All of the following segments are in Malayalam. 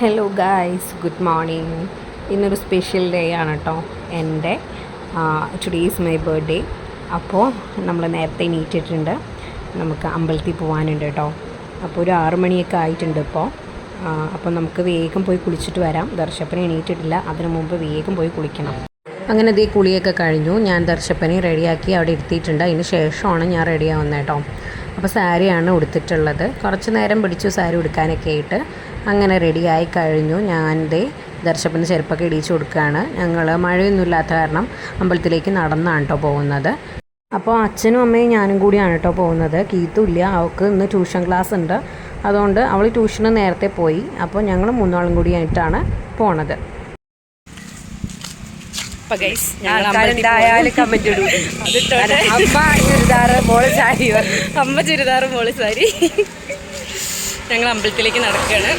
ഹലോ ഗായ്സ് ഗുഡ് മോർണിംഗ് ഇന്നൊരു സ്പെഷ്യൽ ഡേ ആണ് കേട്ടോ എന്റെ ടുഡേ ഈസ് മൈ ബർത്ത്ഡേ അപ്പോൾ നമ്മൾ നേരത്തെ നീറ്റിട്ടുണ്ട് നമുക്ക് അമ്പലത്തിൽ പോകാനുണ്ട് കേട്ടോ അപ്പോൾ ഒരു ആറ് മണിയൊക്കെ ആയിട്ടുണ്ട് ഇപ്പോൾ അപ്പോൾ നമുക്ക് വേഗം പോയി കുളിച്ചിട്ട് വരാം. ദർശപ്പനെ എണീറ്റിട്ടില്ല. അതിനു മുമ്പ് വേഗം പോയി കുളിക്കണം. അങ്ങനെ ദേ കുളിയൊക്കെ കഴിഞ്ഞു. ഞാൻ ദർശപ്പനെ റെഡിയാക്കി അവിടെ ഇരുത്തിയിട്ടുണ്ട്. അതിന് ശേഷമാണ് ഞാൻ റെഡിയാവുന്നത് കേട്ടോ അപ്പോൾ സാരിയാണ് ഉടുത്തിട്ടുള്ളത്. കുറച്ച് നേരം പിടിച്ചു സാരി ഉടുക്കാനൊക്കെ ആയിട്ട്. അങ്ങനെ റെഡിയായി കഴിഞ്ഞു. ഞാൻ ദേ ദർശപ്പന് ചെരുപ്പൊക്കെ ഇടിച്ചു കൊടുക്കുകയാണ്. ഞങ്ങൾ മഴയൊന്നും ഇല്ലാത്ത കാരണം അമ്പലത്തിലേക്ക് നടന്നാണ് കേട്ടോ പോകുന്നത്. അപ്പോൾ അച്ഛനും അമ്മയും ഞാനും കൂടിയാണ് കേട്ടോ പോകുന്നത്. കീത്തുമില്ല അവൾക്ക് ഇന്ന് ട്യൂഷൻ ക്ലാസ് ഉണ്ട്. അതുകൊണ്ട് അവൾ ട്യൂഷന് നേരത്തെ പോയി. അപ്പോൾ ഞങ്ങൾ മൂന്നാളും കൂടിയായിട്ടാണ് പോണത്. ആൾക്കാരുണ്ടായാലും കമന്റ് ഇടും. അമ്മ ചുരിദാറ് മോൾ സാരി അമ്മ ചുരിദാർ മോൾ സാരി. ഞങ്ങൾ അമ്പലത്തിലേക്ക് നടക്കുകയാണ്.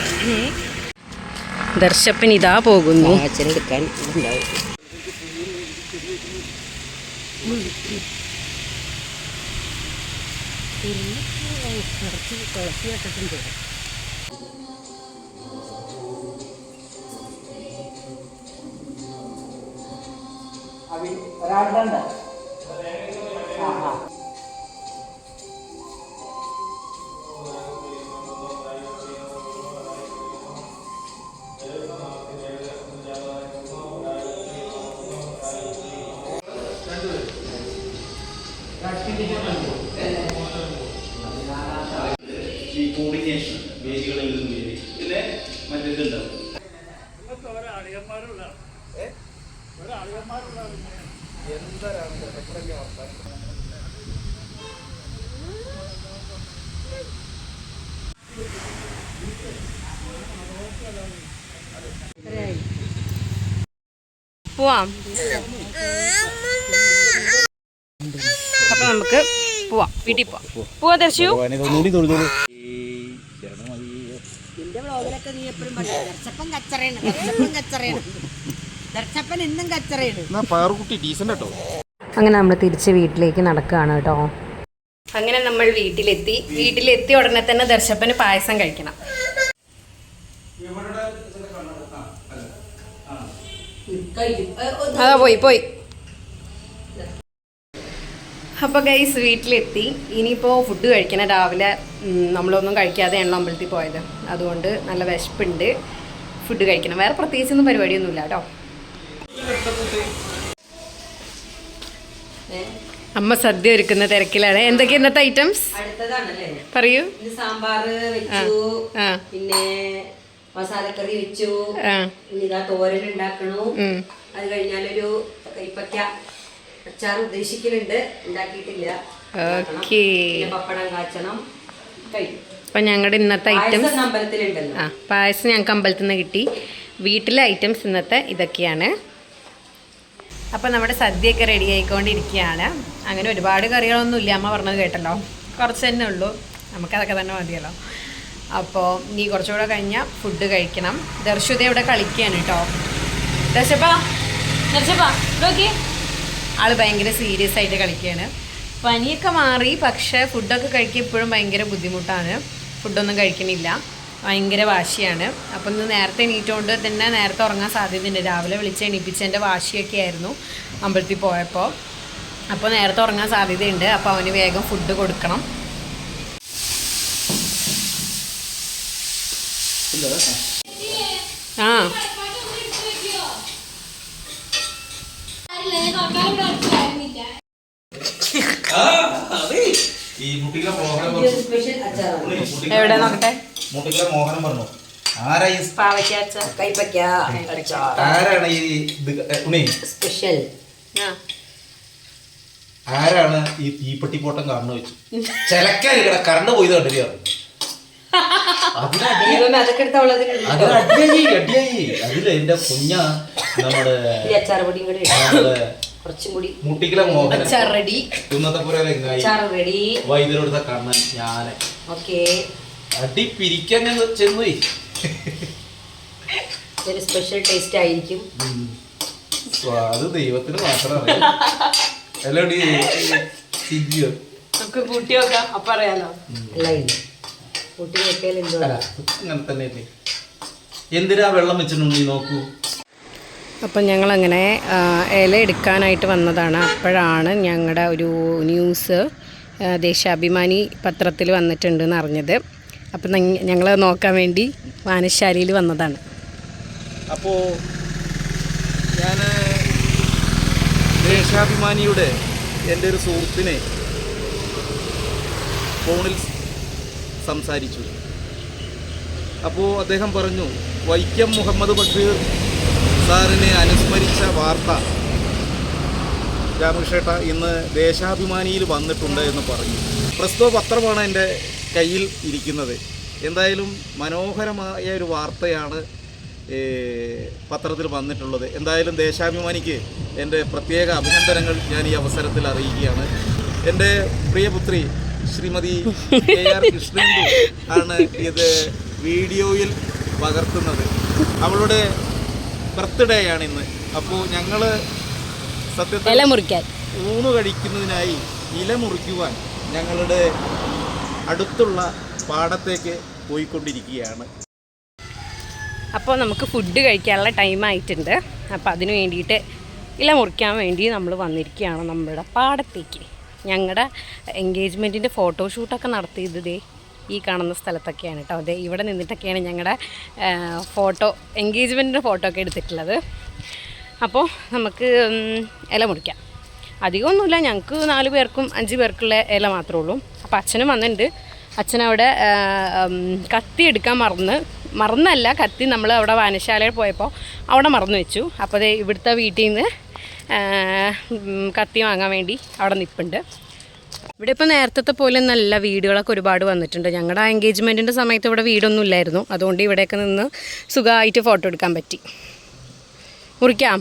ദർശപ്പൻ ഇതാ പോകുന്നു. അച്ഛനെടുക്കാൻ ഉണ്ടാവും. ഈ മറ്റേതുണ്ടാവും പോവാം. അപ്പൊ നമുക്ക് പോവാം. വീട്ടിൽ പോവാം. പോവാ ദർശു നീ എപ്പോഴും ദർശപ്പൻ കച്ചറയാണ് ദർശപ്പൻ കച്ചറയാണ്. ദർശപ്പൻ എന്നും കച്ചറയാണ്. എന്നാ പാറുകുട്ടി ഡീസന്റ് കേട്ടോ അങ്ങനെ നമ്മൾ തിരിച്ച് വീട്ടിലേക്ക് നടക്കുകയാണ് കേട്ടോ. അങ്ങനെ നമ്മൾ വീട്ടിലെത്തി. വീട്ടിലെത്തിയ ഉടനെ തന്നെ ദർശപ്പന് പായസം കഴിക്കണം. അതാ പോയി പോയി. അപ്പോൾ ഗൈസ് വീട്ടിലെത്തി. ഇനിയിപ്പോൾ ഫുഡ് കഴിക്കണം. രാവിലെ നമ്മളൊന്നും കഴിക്കാതെയാണല്ലോ അമ്പലത്തിൽ പോയത്. അതുകൊണ്ട് നല്ല വിശപ്പുണ്ട്. ഫുഡ് കഴിക്കണം. വേറെ പ്രത്യേകിച്ചൊന്നും പരിപാടിയൊന്നുമില്ല കേട്ടോ. അമ്മ സദ്യ ഒരുക്കുന്ന തിരക്കിലാണ്. എന്തൊക്കെയാ ഇന്നത്തെ ഐറ്റംസ് പറയൂ. സാമ്പാർ വെച്ചു. പിന്നെ മസാലക്കറി വെച്ചു. തോരൻ ഉണ്ടാക്കണു. അത് കഴിഞ്ഞാലൊരു കൈപ്പക്ക അച്ചാർ ഉദ്ദേശിക്കുന്നുണ്ട് ഉണ്ടാക്കിയിട്ടില്ല. ഓക്കേ. പപ്പടം കാച്ചണം. കഴിയും. അപ്പം ഞങ്ങളുടെ ഇന്നത്തെ ഐറ്റംസ് ആ പായസം ഞങ്ങൾക്ക് അമ്പലത്തിൽ നിന്ന് കിട്ടി. വീട്ടിലെ ഐറ്റംസ് ഇന്നത്തെ ഇതൊക്കെയാണ്. അപ്പോൾ നമ്മുടെ സദ്യയൊക്കെ റെഡി ആയിക്കൊണ്ടിരിക്കുകയാണ്. അങ്ങനെ ഒരുപാട് കറികളൊന്നും ഇല്ല. അമ്മ പറഞ്ഞത് കേട്ടല്ലോ. കുറച്ച് തന്നെ ഉള്ളൂ. നമുക്കതൊക്കെ തന്നെ മതിയല്ലോ. അപ്പോൾ നീ കുറച്ചുകൂടെ കഴിഞ്ഞാൽ ഫുഡ് കഴിക്കണം. ദർശുദ ഇവിടെ കളിക്കുകയാണ് കേട്ടോ ദർശപ്പാ ദർശപ്പാ നോക്കി ആൾ ഭയങ്കര സീരിയസ് ആയിട്ട് കളിക്കുകയാണ് പനിയൊക്കെ മാറി പക്ഷേ ഫുഡൊക്കെ കഴിക്കുക ഇപ്പോഴും ഭയങ്കര ബുദ്ധിമുട്ടാണ്. ഫുഡൊന്നും കഴിക്കണില്ല ഭയങ്കര വാശിയാണ്. അപ്പം ഇന്ന് നേരത്തെ എണീറ്റുകൊണ്ട് തന്നെ നേരത്തെ ഉറങ്ങാൻ സാധ്യതയുണ്ട്. രാവിലെ വിളിച്ച് എണീപ്പിച്ചതിന്റെ വാശിയൊക്കെ ആയിരുന്നു അമ്പലത്തിൽ പോയപ്പോൾ അപ്പോൾ നേരത്തെ ഉറങ്ങാൻ സാധ്യതയുണ്ട്. അപ്പോൾ അവന് വേഗം ഫുഡ് കൊടുക്കണം. ആ ഈ മുട്ടിക്കല മോഹനം പറഞ്ഞു സ്പെഷ്യൽ അച്ചാറാണ് ഉണ്ണി, മുട്ടിക്കല എവിടെ നോക്കട്ടെ? മുട്ടിക്കല മോഹനം പറഞ്ഞു. ആരാ ഈ ആരാണ് ഈ ഏ, സ്പെഷ്യൽ. ആരാണ് ഈ തീപ്പെട്ടി പോട്ടം കറണ്ട് വെച്ചു? ചിലക്കാൻ കറണ്ട് പോയത് കണ്ടില്ല? അതിന് ദൈവമേ അതൊക്കെ എടുത്ത അത് ഉള്ളതിനുണ്ട് അടിയായി അടിയായി. അതിൽ എന്റെ കുഞ്ഞ നമ്മുടെ ഈ അച്ചാർ പൊടിയും കൂടി ഇടാം. നമ്മുടെ കുറച്ചും കൂടി മുട്ടിക്കല മോഹൻ. അച്ചാർ റെഡി. ഇന്നത്തെ പുര രംഗായി അച്ചാർ റെഡി. വൈദ്യുതിയുടെ കണ്ണൻ ഞാൻ. ഓക്കെ. അടി പിരിക്കാൻ ഞാൻ ചെന്നുപോയി ഒരു സ്പെഷ്യൽ ടേസ്റ്റ് ആയിരിക്കും. ഉം. അത് ദൈവത്തിന് മാത്രം അറിയാം. അല്ലോടി സിജിയോ നമുക്ക് കൂട്ടി വെക്കാം അപ്പം അറിയാലോ? അല്ല ഇല്ല. കൂട്ടി വെക്കൽ എന്തോ അല്ല അങ്ങനെ തന്നെ അല്ലേ എന്തിനാ വെള്ളം വെച്ചിട്ടുണ്ടെങ്കിൽ നോക്കൂ? അപ്പം ഞങ്ങളങ്ങനെ ഇല എടുക്കാനായിട്ട് വന്നതാണ്. അപ്പോഴാണ് ഞങ്ങളുടെ ഒരു ന്യൂസ് ദേശാഭിമാനി പത്രത്തിൽ വന്നിട്ടുണ്ടെന്ന് അറിഞ്ഞത്. അപ്പം ഞങ്ങൾ നോക്കാൻ വേണ്ടി വാനശാലയിൽ വന്നതാണ്. അപ്പോൾ ഞാൻ ദേശാഭിമാനിയുടെ എന്റെ ഒരു സുഹൃത്തിനെ ഫോണിൽ സംസാരിച്ചു. അപ്പോൾ അദ്ദേഹം പറഞ്ഞു വൈക്കം മുഹമ്മദ് ബഷീർ സാറിനെ അനുസ്മരിച്ച വാർത്ത. രാമകൃഷ്ണേട്ട ഇന്ന് ദേശാഭിമാനിയിൽ വന്നിട്ടുണ്ട് എന്ന് പറഞ്ഞു. പ്രസ്തുത പത്രമാണ് എന്റെ കയ്യിൽ ഇരിക്കുന്നത്. എന്തായാലും മനോഹരമായ ഒരു വാർത്തയാണ് പത്രത്തിൽ വന്നിട്ടുള്ളത്. എന്തായാലും ദേശാഭിമാനിക്ക് എന്റെ പ്രത്യേക അഭിനന്ദനങ്ങൾ ഞാൻ ഈ അവസരത്തിൽ അറിയിക്കുകയാണ്. എന്റെ പ്രിയപുത്രി ശ്രീമതി കെ ആർ കൃഷ്ണേന്ദു ആണ് ഇത് വീഡിയോയിൽ പകർത്തുന്നത്. അവളുടെ ബർത്ത്ഡേ ആണ് ഇന്ന്. അപ്പോൾ ഞങ്ങൾ സത്യത്തിൽ ഇല മുറിക്കാൻ. ഊണ് കഴിക്കുന്നതിനായി ഇല മുറിക്കുവാൻ ഞങ്ങളുടെ അടുത്തുള്ള പാടത്തേക്ക് പോയിക്കൊണ്ടിരിക്കുകയാണ്. അപ്പോൾ നമുക്ക് ഫുഡ് കഴിക്കാനുള്ള ടൈം ആയിട്ടുണ്ട്. അപ്പോൾ അതിന് വേണ്ടിയിട്ട് ഇല മുറിക്കാൻ വേണ്ടി നമ്മൾ വന്നിരിക്കുകയാണ് നമ്മുടെ പാടത്തേക്ക്. ഞങ്ങളുടെ എൻഗേജ്മെന്റിന്റെ ഫോട്ടോഷൂട്ടൊക്കെ നടത്തിയതേ ഈ കാണുന്ന സ്ഥലത്തൊക്കെയാണ് കേട്ടോ അതെ ഇവിടെ നിന്നിട്ടൊക്കെയാണ് ഞങ്ങളുടെ ഫോട്ടോ എൻഗേജ്മെന്റിന്റെ ഫോട്ടോ ഒക്കെ എടുത്തിട്ടുള്ളത്. അപ്പോൾ നമുക്ക് ഇല മുറിക്കാം. അധികമൊന്നുമില്ല ഞങ്ങൾക്ക് നാല് പേർക്കും അഞ്ച് പേർക്കുള്ള ഇല മാത്രമേ ഉള്ളൂ. അപ്പോൾ അച്ഛനും വന്നിട്ടുണ്ട്. അച്ഛനവിടെ കത്തി എടുക്കാൻ മറന്ന് മറന്നല്ല കത്തി നമ്മൾ അവിടെ വായനശാലയിൽ പോയപ്പോൾ അവിടെ മറന്നു വെച്ചു. അപ്പോൾ ഇവിടുത്തെ വീട്ടിൽ നിന്ന് കത്തി വാങ്ങാൻ വേണ്ടി അവിടെ നിൽപ്പുണ്ട് ഇവിടെ ഇപ്പോൾ നേരത്തെ പോലെ നല്ല വീടുകളൊക്കെ ഒരുപാട് വന്നിട്ടുണ്ട്. ഞങ്ങളുടെ എൻഗേജ്മെന്റിന്റെ സമയത്ത് ഇവിടെ വീടൊന്നും ഇല്ലായിരുന്നു. അതുകൊണ്ട് ഇവിടെയൊക്കെ നിന്ന് സുഖമായിട്ട് ഫോട്ടോ എടുക്കാൻ പറ്റി. മുറിക്കാം?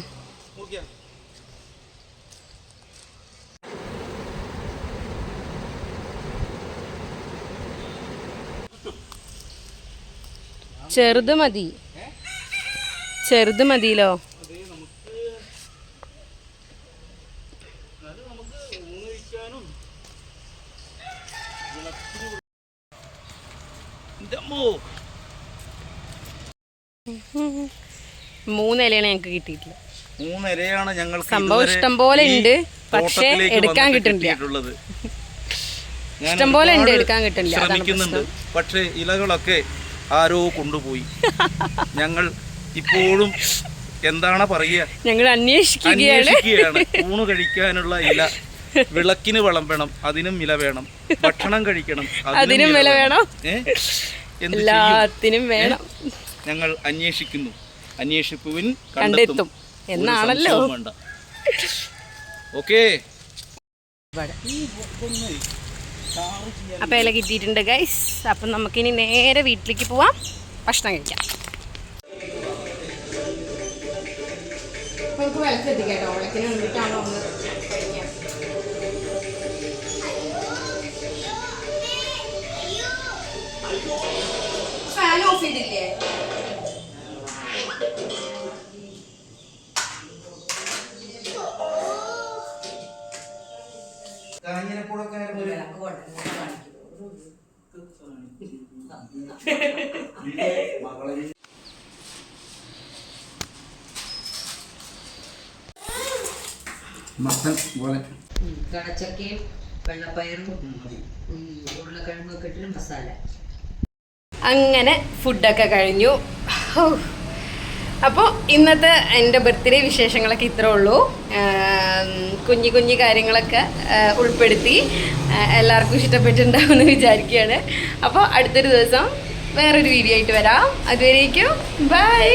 ചെറുത് മതി. ചെറുത് മതിയല്ലോ? മൂന്ന് ഇലയാണ് ഞങ്ങൾക്ക് കിട്ടിയിട്ടില്ല മൂന്നിലയാണ് ഞങ്ങൾക്ക് സംഭവം ഇഷ്ടം പോലെ ഉണ്ട്, പക്ഷേ എടുക്കാൻ കിട്ടുന്നില്ല. ഇഷ്ടം പോലെ ഉണ്ട്, എടുക്കാൻ കിട്ടുന്നില്ല. ശ്രമിക്കുന്നുണ്ട്. പക്ഷേ ഇലകളൊക്കെ ആരോ കൊണ്ടുപോയി. ഞങ്ങൾ ഇപ്പോഴും എന്താണ് പറയുക? ഞങ്ങൾ അന്വേഷിക്കുകയാണ്. ഊണ് കഴിക്കാനുള്ള ഇല വിളക്കിന് വിളമ്പണം അതിനും ഇല വേണം ഭക്ഷണം കഴിക്കണം അതിനും ഇല വേണം. എല്ലാത്തിനും വേണം. ഞങ്ങൾ അന്വേഷിക്കുന്നു. അന്വേഷിപ്പുവിൻ കണ്ടെത്തും. എന്നാണല്ലോ. ഓക്കേ. അപ്പം ഇല കിട്ടിയിട്ടുണ്ട് ഗൈസ് അപ്പം നമുക്കിനി നേരെ വീട്ടിലേക്ക് പോവാം. ഭക്ഷണം കഴിക്കാം. നമുക്ക് വിളക്കെത്തിക്കാം കേട്ടോ. വിളക്കിന് വേണ്ടിയിട്ടാണോ ഒന്ന് ഓഫ് ചെയ്തില്ലേ മത്തൻ പോലെ. കടച്ചക്കയും വെള്ളപ്പയറും ഉരുളക്കിഴങ്ങൊക്കെ ഇട്ടിട്ട് മസാല. അങ്ങനെ ഫുഡൊക്കെ കഴിഞ്ഞു. അപ്പോൾ ഇന്നത്തെ എന്റെ ബർത്ത്ഡേ വിശേഷങ്ങളൊക്കെ ഇത്രേ ഉള്ളൂ. കുഞ്ഞു കുഞ്ഞു കാര്യങ്ങളൊക്കെ ഉൾപ്പെടുത്തി എല്ലാവർക്കും ഇഷ്ടപ്പെട്ടിട്ടുണ്ടാവുമെന്ന് വിചാരിക്കുകയാണ്. അപ്പോൾ അടുത്തൊരു ദിവസം വേറൊരു വീഡിയോ ആയിട്ട് വരാം. അതുവരേക്കും ബൈ